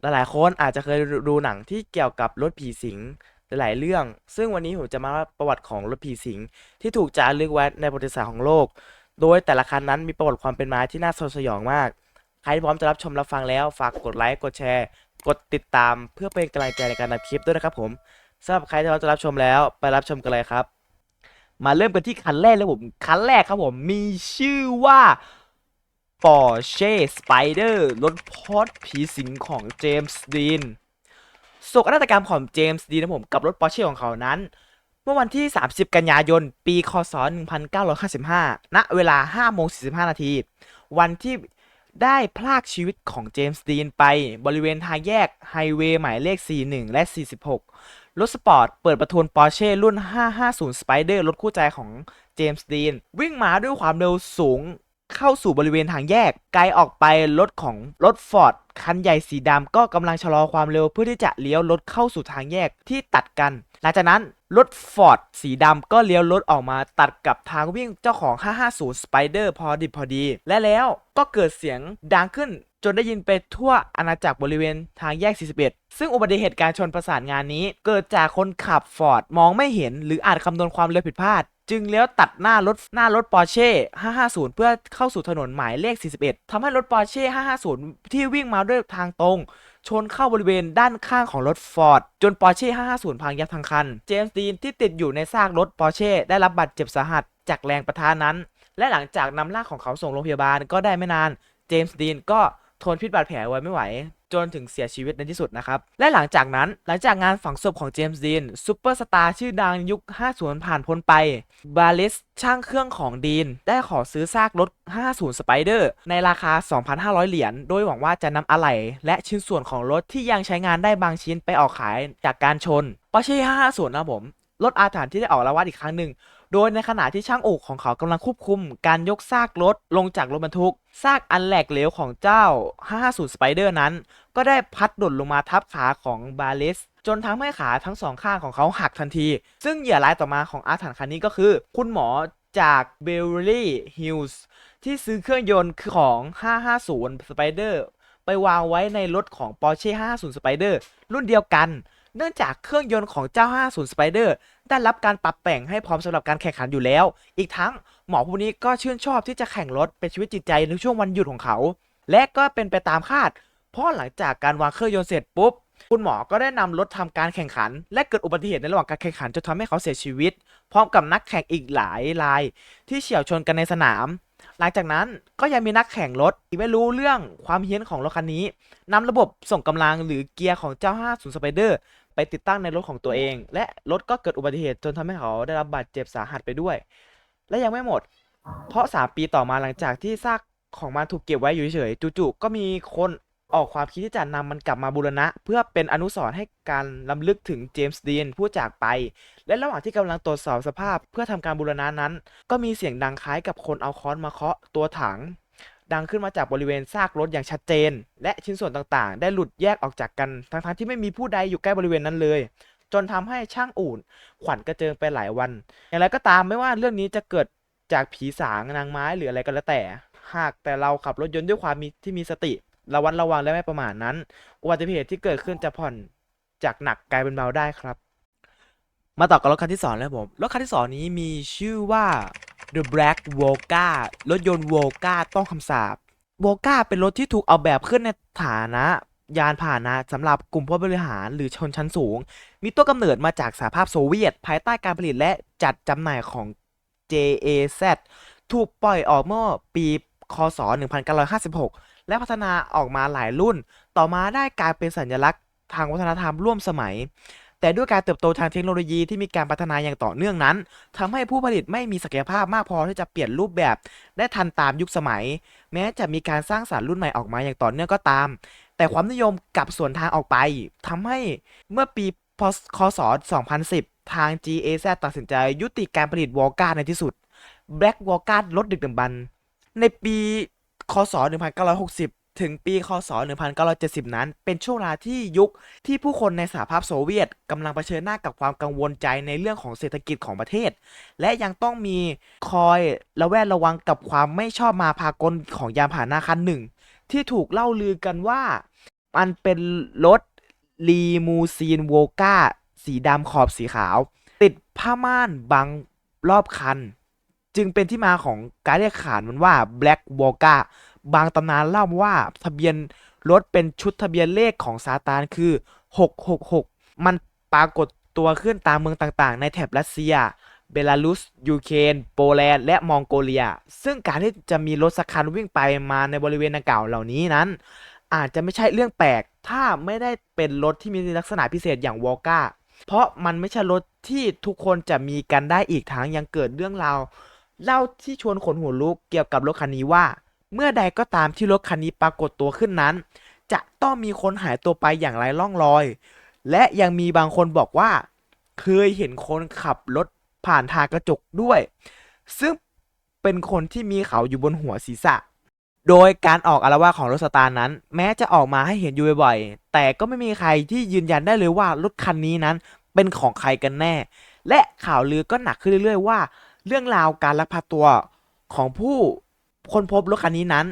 หลายๆคนอาจจะเคยดูหนังที่เกี่ยวกับรถผีสิงหลายๆเรื่อง ซึ่งวันนี้ผมจะมาเล่าประวัติของรถผีสิงที่ถูกจารึกไว้ในประวัติศาสตร์ของโลก โดยแต่ละคันนั้นมีประวัติความเป็นมาที่น่าสยดสยองมาก ใครที่พร้อมจะรับชมรับฟังแล้วฝากกดไลค์กดแชร์ กดติดตามเพื่อเป็นกำลังใจในการทำคลิปด้วยนะครับผมสำหรับใครที่พร้อมจะรับชมแล้วไปรับชมกันเลยครับ มาเริ่มกันที่คันแรกเลยผมคันแรกครับผมมีชื่อว่า Porsche Spider รถพอดผีสิงของเจมส์ดีนโศกนาฏกรรมของเจมส์ดีนนะผมกับรถ Porsche ของเขานั้น เมื่อวันที่ 30 กันยายน ปี คศ 1955 ณ เวลา5โมง45 นาที วันที่ได้พลากชีวิตของเจมส์ดีนไปบริเวณทางแยกไฮเวย์หมายเลข 41 และ 46 รถสปอร์ตเปิดประทุนปอร์เช่รุ่น 550 Spider รถคู่ใจของเจมส์ดีน วิ่งมาด้วยความเร็วสูง เข้าสู่บริเวณทางแยก ไกลออกไปรถของรถฟอร์ดคันใหญ่สีดำก็กำลังชะลอความเร็วเพื่อที่จะเลี้ยวรถเข้าสู่ทางแยกที่ตัดกัน หลังจากนั้นรถฟอร์ดสีดำก็เลี้ยวรถออกมาตัดกับทางวิ่งเจ้าของ 550 Spider พอดิบพอดี และแล้วก็เกิดเสียงดังขึ้นจนได้ยินไปทั่วอาณาจักรบริเวณทางแยก 41 ซึ่งอุบัติเหตุการชนประสานงานนี้ เกิดจากคนขับฟอร์ดมองไม่เห็นหรืออาจคำนวณความเร็วผิดพลาด จึงเลี้ยวตัดหน้ารถหน้ารถปอร์เช่ 550 เพื่อเข้าสู่ถนนหมายเลข 41ทำให้รถปอร์เช่ 550 ที่วิ่งมาด้วยทางตรง ชนเข้าบริเวณด้านข้างของรถฟอร์ดจนปอร์เช่ 550 พังยับทั้งคัน เจมส์ดีนที่ติดอยู่ในซากรถปอร์เช่ ได้รับบาดเจ็บสาหัสจากแรงประทะนั้น และหลังจากนำร่างของเขาส่งโรงพยาบาลก็ได้ไม่นาน เจมส์ดีนก็ ทนพิษบาดแผลไว้ไม่ไหว จนถึงเสียชีวิตในที่สุดนะครับ และหลังจากนั้นหลังจากงานฝังศพของเจมส์ดีนซูเปอร์สตาร์ชื่อดังยุค 50 ผ่านพ้นไป บาลิสช่างเครื่องของดีน ได้ขอซื้อซากรถ 50 สไปเดอร์ในราคา 2,500 เหรียญ โดยหวังว่าจะนำอะไหล่และชิ้นส่วนของรถที่ยังใช้งานได้บางชิ้นไปออกขายจากการชนปอร์เช่50 นะผมรถอาถรรพ์ที่ได้ออกละวัดอีกครั้งหนึ่ง โดยในขณะที่ช่างอู่ของเขากำลังควบคุมการยกซากรถลงจากรถบรรทุก ซากอันแหลกเหลวของเจ้า 550 Spider นั้น ก็ได้พัดหล่นลงมาทับขาของบาลิสจนทำให้ขาทั้งสองข้างของเขาหักทันที ซึ่งเหยื่อรายต่อมาของอาถรรพ์คันนี้ก็คือ คุณหมอจากเบลลี่ฮิลส์ที่ซื้อเครื่องยนต์ของ 550 Spider ไปวางไว้ในรถของ Porsche 550 Spider รุ่นเดียวกัน เนื่องจากเครื่องยนต์ของเจ้า 50 Spider ได้รับการปรับแต่งให้พร้อมสำหรับการแข่งขันอยู่แล้ว อีกทั้งหมอผู้นี้ก็ชื่นชอบที่จะแข่งรถเป็นชีวิตจิตใจในช่วงวันหยุดของเขา และก็เป็นไปตามคาด เพราะหลังจากการวางเครื่องยนต์เสร็จปุ๊บ คุณหมอก็ได้นำรถทำการแข่งขัน และเกิดอุบัติเหตุในระหว่างการแข่งขันจนทำให้เขาเสียชีวิต พร้อมกับนักแข่งอีกหลายราย ที่เฉี่ยวชนกันในสนาม หลังจากนั้นก็ยังมีนักแข่งรถที่ไม่รู้เรื่องความเฮี้ยนของรถคันนี้นำระบบส่งกำลังหรือเกียร์ของเจ้า 50 Spider ไปติดตั้งในรถของตัวเอง และรถก็เกิดอุบัติเหตุจนทำให้เขาได้รับบาดเจ็บสาหัสไปด้วย และยังไม่หมด เพราะ 3 ปีต่อมาหลังจากที่ซากของมันถูกเก็บไว้อยู่เฉยๆจู่ๆก็มีคนออกความคิดที่จะนำมันกลับมาบูรณะ เพื่อเป็นอนุสรณ์ให้การล้ำลึกถึงเจมส์ดีนผู้จากไป และระหว่างที่กำลังตรวจสอบสภาพเพื่อทำการบูรณะนั้น ก็มีเสียงดังคล้ายกับคนเอาค้อนมาเคาะตัวถัง ดังขึ้นมาจากบริเวณซากรถอย่างชัดเจน และชิ้นส่วนต่างๆ ได้หลุดแยกออกจากกันทั้งๆที่ไม่มีผู้ใดอยู่ใกล้บริเวณนั้นเลย จนทำให้ช่างอู่ขวัญกระเจิงไปหลายวัน อย่างไรก็ตามไม่ว่าเรื่องนี้จะเกิดจากผีสางนางไม้หรืออะไรก็แล้วแต่ หากแต่เราขับรถยนต์ด้วยความมีที่มีสติ ระวัดระวังและไม่ประมาทนั้น อุบัติเหตุที่เกิดขึ้นจะผ่อนจากหนักกลายเป็นเบาได้ครับ มาต่อกับรถคันที่สองแล้วผม รถคันที่สองนี้มีชื่อว่า The Black Volga รถยนต์ Volga ต้องคำสาป Volga เป็นรถที่ถูกเอาแบบขึ้นในฐานะ ยานพาหนะสำหรับกลุ่มผู้บริหารหรือชนชั้นสูง มีต้นกำเนิดมาจากสหภาพโซเวียต ภายใต้การผลิตและจัดจำหน่ายของ JAZ ถูกปล่อยออกเมื่อปีคศ 1956 และพัฒนาออกมาหลายรุ่น ต่อมาได้กลายเป็นสัญลักษณ์ทางวัฒนธรรมร่วมสมัย แต่ด้วยการเติบโตทางเทคโนโลยีที่มีการพัฒนาอย่างต่อเนื่องนั้นทำให้ผู้ผลิตไม่มีศักยภาพมากพอที่จะเปลี่ยนรูปแบบ ได้ทันตามยุคสมัย แม้จะมีการสร้างสารรค์รุ่นใหม่ออกมาอย่างต่อเนื่องก็ตาม แต่ความนิยมกลับสวนทางออกไปทำให้เมื่อปีพศคศ 2010 ทาง GAZ ตัดสินใจยุติการผลิตวอลกาในที่สุด Black w a l k e r รถดึกดำบรรในปีคศ 1960 ถึงปีคศ 1970 นั้น เป็นช่วงเวลาที่ยุคที่ผู้คนในสหภาพโซเวียตกำลังเผชิญหน้ากับความกังวลใจในเรื่องของเศรษฐกิจของประเทศ และยังต้องมีคอยระแวดระวังกับความไม่ชอบมาพากลของยานพาหนะคันหนึ่ง ที่ถูกเล่าลือกันว่า มันเป็นรถลีมูซีนโวก้าสีดำขอบสีขาว ติดผ้าม่านบังรอบคัน จึงเป็นที่มาของการเรียกขานมันว่า Black w o l k a บางตำนานเล่าว่าทะเบียนรถเป็นชุดทะเบียนเลขของซาตานคือ 666 มันปรากฏตัวขึ้นตามเมืองต่างๆ ในแถบรัสเซีย เบลารุส ยูเครน โปแลนด์ และมองโกเลีย ซึ่งการที่จะมีรถสักคันวิ่งไปมาในบริเวณดังกล่าวเหล่านี้นั้น อาจจะไม่ใช่เรื่องแปลก ถ้าไม่ได้เป็นรถที่มีลักษณะพิเศษอย่างวอลก้า เพราะมันไม่ใช่รถที่ทุกคนจะมีกันได้อีกทั้งยังเกิดเรื่องราวเล่าที่ชวนขนหัวลุกเกี่ยวกับรถคันนี้ว่า เมื่อใดก็ตามที่รถคันนี้ปรากฏตัวขึ้นนั้น จะต้องมีคนหายตัวไปอย่างไร้ร่องรอย และยังมีบางคนบอกว่า เคยเห็นคนขับรถผ่านทางกระจกด้วย ซึ่งเป็นคนที่มีเขาอยู่บนหัวศีรษะ โดยการออกอารวาของรถสตาร์นั้น แม้จะออกมาให้เห็นอยู่บ่อยๆ แต่ก็ไม่มีใครที่ยืนยันได้เลยว่ารถคันนี้นั้นเป็นของใครกันแน่ และข่าวลือก็หนักขึ้นเรื่อยๆว่า เรื่องราวการลักพาตัวของผู้ คนพบรถคันนี้นั้น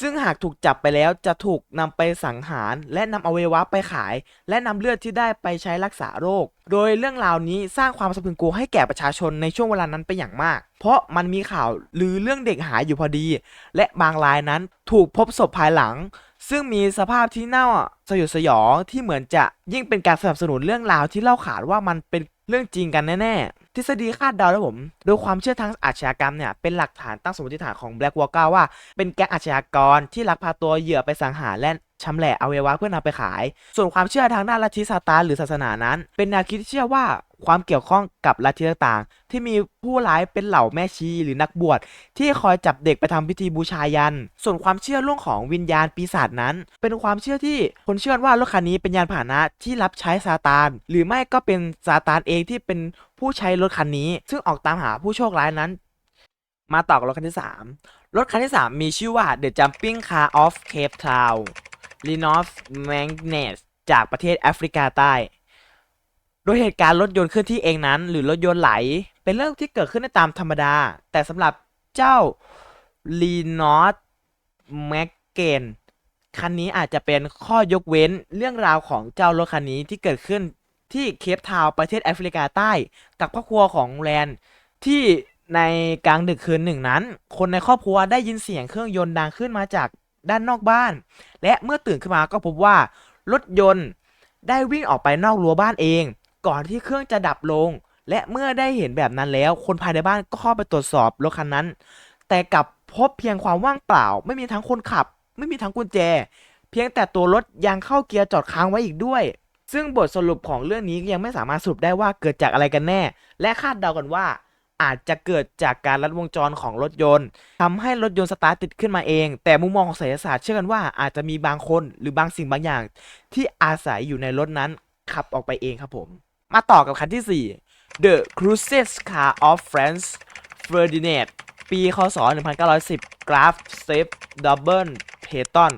ซึ่งหากถูกจับไปแล้วจะถูกนำไปสังหาร และนำอวัยวะไปขาย และนำเลือดที่ได้ไปใช้รักษาโรค โดยเรื่องราวนี้สร้างความสะพรึงกลัวให้แก่ประชาชนในช่วงเวลานั้นเป็นอย่างมาก เพราะมันมีข่าวลือเรื่องเด็กหายอยู่พอดี และบางรายนั้นถูกพบศพภายหลังซึ่งมีสภาพที่น่าสยดสยองที่เหมือนจะยิ่งเป็นการสนับสนุนเรื่องราวที่เล่าขานว่ามันเป็นเรื่องจริงกันแน่ๆ ทฤษฎีคาดเดาแล้วผม โดยความเชื่อทางอาชญากรรมเนี่ยเป็นหลักฐานตั้งสมมติฐานของแบล็กวอลก้าว่าเป็นแก๊งอาชญากรที่ลักพาตัวเหยื่อไปสังหารและชำแหละอวัยวะเพื่อนำไปขาย ส่วนความเชื่อทางด้านลัทธิซาตานหรือศาสนานั้น เป็นแนวคิดที่เชื่อว่าความเกี่ยวข้องกับลัทธิต่างๆ ที่มีผู้ร้ายเป็นเหล่าแม่ชีหรือนักบวชที่คอยจับเด็กไปทำพิธีบูชายัน ส่วนความเชื่อเรื่องของวิญญาณปีศาจนั้น เป็นความเชื่อที่คนเชื่อว่ารถคันนี้เป็นยานพาหนะที่รับใช้ซาตาน หรือไม่ก็เป็นซาตานเองที่เป็นผู้ใช้รถคันนี้ ซึ่งออกตามหาผู้โชคร้ายนั้น มาต่อกับรถคันที่ 3 รถคันที่ 3 มีชื่อว่า The Jumping Car of Cape Town l i n o f Magnet จากประเทศแอฟริกาใต้ โดยเหตุการณ์รถยนต์เคลื่อนที่เองนั้น หรือรถยนต์ไหล เป็นเรื่องที่เกิดขึ้นได้ตามธรรมดา แต่สำหรับเจ้า l e n o t m a g g a n คันนี้อาจจะเป็นข้อยกเว้นเรื่องราวของเจ้ารถคันนี้ที่เกิดขึ้นที่เคปทาวประเทศแอฟริกาใต้ กับครอบครัวของแลนที่ในกลางดึกคืนหนึ่งนั้น คนในครอบครัวได้ยินเสียงเครื่องยนต์ดังขึ้นมาจาก ด้านนอกบ้าน และเมื่อตื่นขึ้นมาก็พบว่ารถยนต์ได้วิ่งออกไปนอกรั้วบ้านเอง ก่อนที่เครื่องจะดับลง และเมื่อได้เห็นแบบนั้นแล้ว คนภายในบ้านก็เข้าไปตรวจสอบรถคันนั้น แต่กลับพบเพียงความว่างเปล่า ไม่มีทั้งคนขับ ไม่มีทั้งกุญแจ เพียงแต่ตัวรถยังเข้าเกียร์จอดค้างไว้อีกด้วย ซึ่งบทสรุปของเรื่องนี้ยังไม่สามารถสรุปได้ว่าเกิดจากอะไรกันแน่ และคาดเดากันว่า อาจจะเกิดจากการลัดวงจรของรถยนต์ทำให้รถยนต์สตาร์ทติดขึ้นมาเอง แต่มุมมองของไสยศาสตร์เชื่อกันว่าอาจจะมีบางคนหรือบางสิ่งบางอย่าง ที่อาศัยอยู่ในรถนั้นขับออกไปเองครับผม มาต่อกับคันที่ 4 The Cruises Car of Franz Ferdinand ปีคศ 1910 Graf s e p Double p a t o n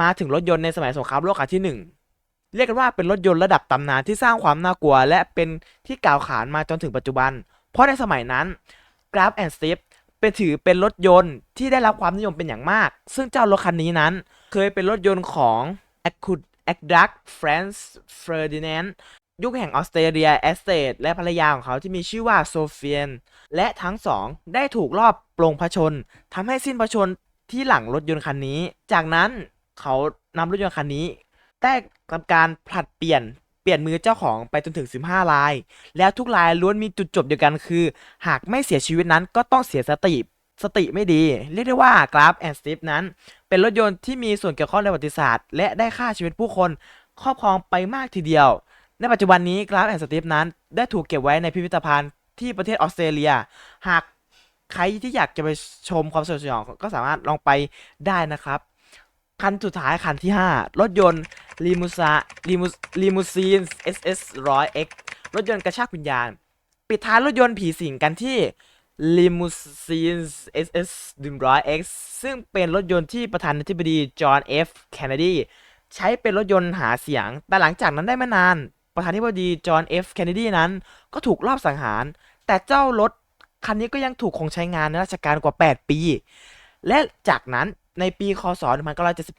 มาถึงรถยนต์ในสมัยสงครามโลกครั้งที่ 1 เรียกกันว่าเป็นรถยนต์ระดับตำนานที่สร้างความน่ากลัว และเป็นที่กล่าวขานมาจนถึงปัจจุบัน เพราะในสมัยนั้น Graf and s t e p เป็นถือเป็นรถยนต์ที่ได้รับความนิยมเป็นอย่างมาก ซึ่งเจ้ารถคันนี้นั้น เคยเป็นรถยนต์ของ a c u d a c d u c Franz Ferdinand ยุคแห่งออสเตรเลียแอสเตดและภรรยาของเขาที่มีชื่อว่าโซเฟียน และทั้งสองได้ถูกลอบปลงพระชนทำให้สิ้นพระชนที่หลังรถยนต์คันนี้ จากนั้นเขานำรถยนต์คันนี้ ได้ทำการผลัดเปลี่ยน เปลี่ยนมือเจ้าของไปจนถึง 15 ราย แล้วทุกรายล้วนมีจุดจบเดียวกันคือ หากไม่เสียชีวิตนั้นก็ต้องเสียสติ สติไม่ดี เรียกได้ว่ากราฟแอนด์สติฟนั้น เป็นรถยนต์ที่มีส่วนเกี่ยวข้องในประวัติศาสตร์ และได้ฆ่าชีวิตผู้คนครอบครองไปมากทีเดียว ในปัจจุบันนี้กราฟแอนด์สติฟนั้นได้ถูกเก็บไว้ในพิพิธภัณฑ์ที่ประเทศออสเตรเลีย หากใครที่อยากจะไปชมความสยดสยองก็สามารถลองไปได้นะครับ คันสุดท้ายคันที่ 5 รถยนต์ลีมูซาลีมูลีมูซีน SS 100 X รถยนต์กระชากวิญญาณ ปิดท้ายรถยนต์ผีสิงกันที่ Limousine SS 100 X ซึ่งเป็นรถยนต์ที่ประธานาธิบดีจอห์น F เคนเนดีใช้เป็นรถยนต์หาเสียง แต่หลังจากนั้นได้ไม่นาน ประธานาธิบดีจอห์น F เคนเนดีนั้น ก็ถูกลอบสังหาร แต่เจ้ารถคันนี้ก็ยังถูกคงใช้งานในราชการกว่า 8 ปี และจากนั้น ในปีคศ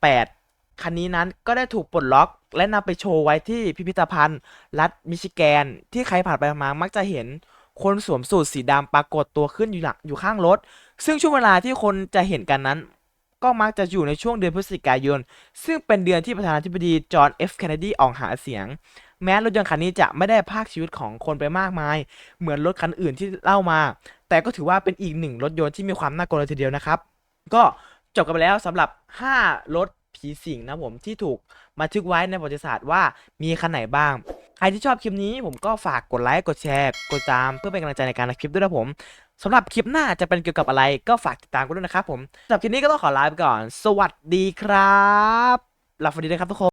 1978 คันนี้นั้นก็ได้ถูกปลดล็อกและนำไปโชว์ไว้ที่พิพิธภัณฑ์ รัฐมิชิแกน ที่ใครผ่านไปมามักจะเห็นคนสวมสูทสีดำปรากฏตัวขึ้นอยู่หลังอยู่ข้างรถ ซึ่งช่วงเวลาที่คนจะเห็นกันนั้น ก็มักจะอยู่ในช่วงเดือนพฤศจิกายน ซึ่งเป็นเดือนที่ประธานาธิบดีจอห์นเอฟเคนเนดีออกหาเสียง แม้รถยนต์คันนี้จะไม่ได้พากชีวิตของคนไปมากมาย เหมือนรถคันอื่นที่เล่ามา แต่ก็ถือว่าเป็นอีกหนึ่งรถยนต์ที่มีความน่ากลัวทีเดียวนะครับ ก็ จบกันไปแล้วสำหรับ 5 รถผีสิงนะผมที่ถูกบันทึกไว้ในประวัติศาสตร์ว่ามีคันไหนบ้าง ใครที่ชอบคลิปนี้ผมก็ฝากกดไลค์กดแชร์กดตามเพื่อเป็นกำลังใจในการทำคลิปด้วยนะผมสำหรับคลิปหน้าจะเป็นเกี่ยวกับอะไรก็ฝากติดตามกันด้วยนะครับผมสำหรับคลิปนี้ก็ต้องขอลาไปก่อน สวัสดีครับหลับฝันดีนะครับทุกคน